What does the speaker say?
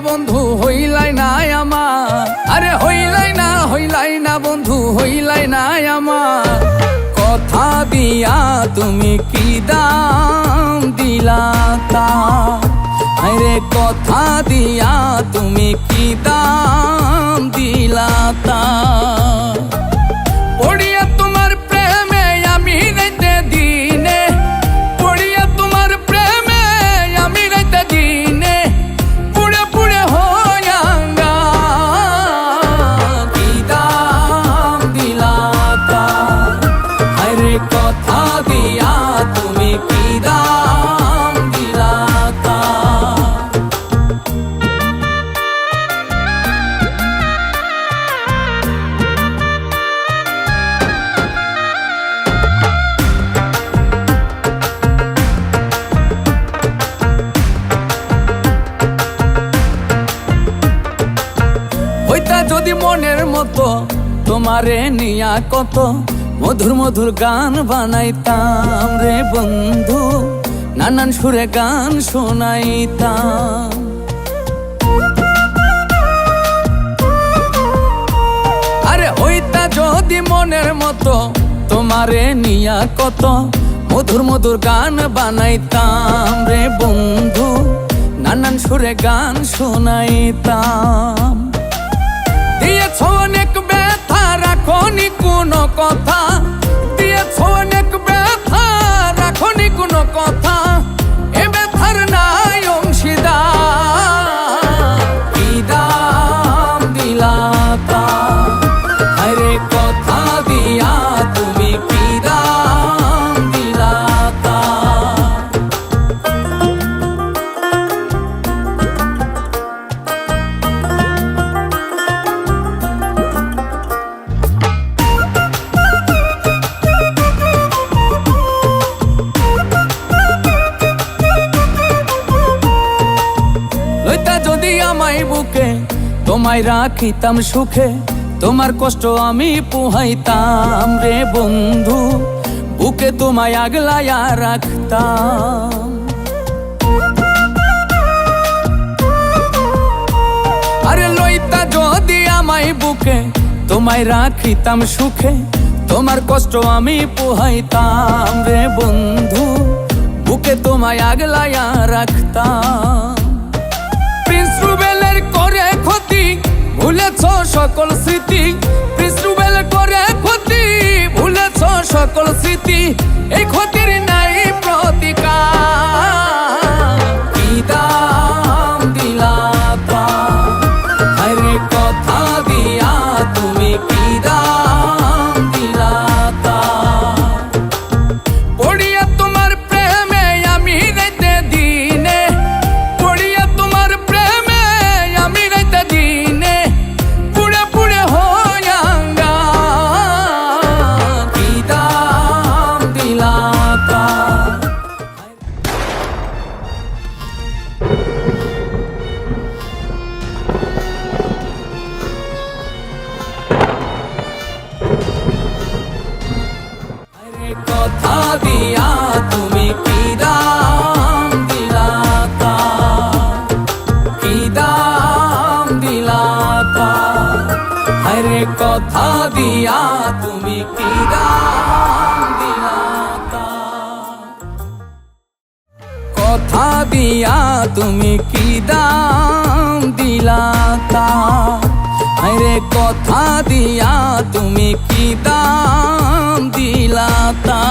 বন্ধু, হইলাই নাই আমার। আরে হইলাই না হইলাই না বন্ধু, হইলাই নাই আমার। কথা দিয়া তুমি কি দাম দিলা তা? আরে কথা দিয়া তুমি কি দাম দিলা তা? যদি মনের মতো তোমারে নিয়া কত মধুর মধুর গান বানাইতাম রে বন্ধু, নানান সুরে গান শোনাইতাম। আরে হইতা যদি মনের মতো তোমারে নিয়া কত মধুর মধুর গান বানাইতাম রে বন্ধু, নানান সুরে গান শোনাইতাম। ਸੋਨੇ তোমায় রাখিতাম সুখে, তোমার কষ্ট আমি পুহাইতাম রে বন্ধু, বুকে তোমায় আগলায়া রাখতাম। আরে লইতা যদি আমায় বুকে তোমায় রাখিতাম সুখে, তোমার কষ্ট আমি পুহাইতাম রে বন্ধু, বুকে তোমায় আগলায়া রাখতাম। সকল স্মৃতি বিষ্ণু বেলে করে ক্ষতি। ভুলেছ সকল স্মৃতি এই ক্ষতির কথা দিয়া তুমি কি দাম দিলা তা? কি দাম দিলা তা? আরে কথা দিয়া তুমি কি দাম দিলা? কথা দিয়া তুমি কি দাম দিলা তা আরে কথা দিয়া তুমি কি দাম দিলা তা